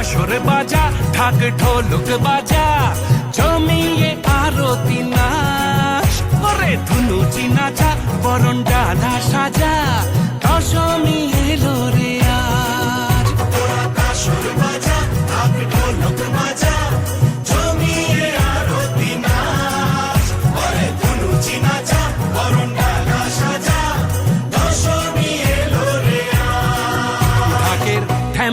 কাসর বাজা ঢাক ঢোলক বাজা জমিয়ে আরতি নাচ করে ধুনুচি নাচা বরণ ডালা সাজা।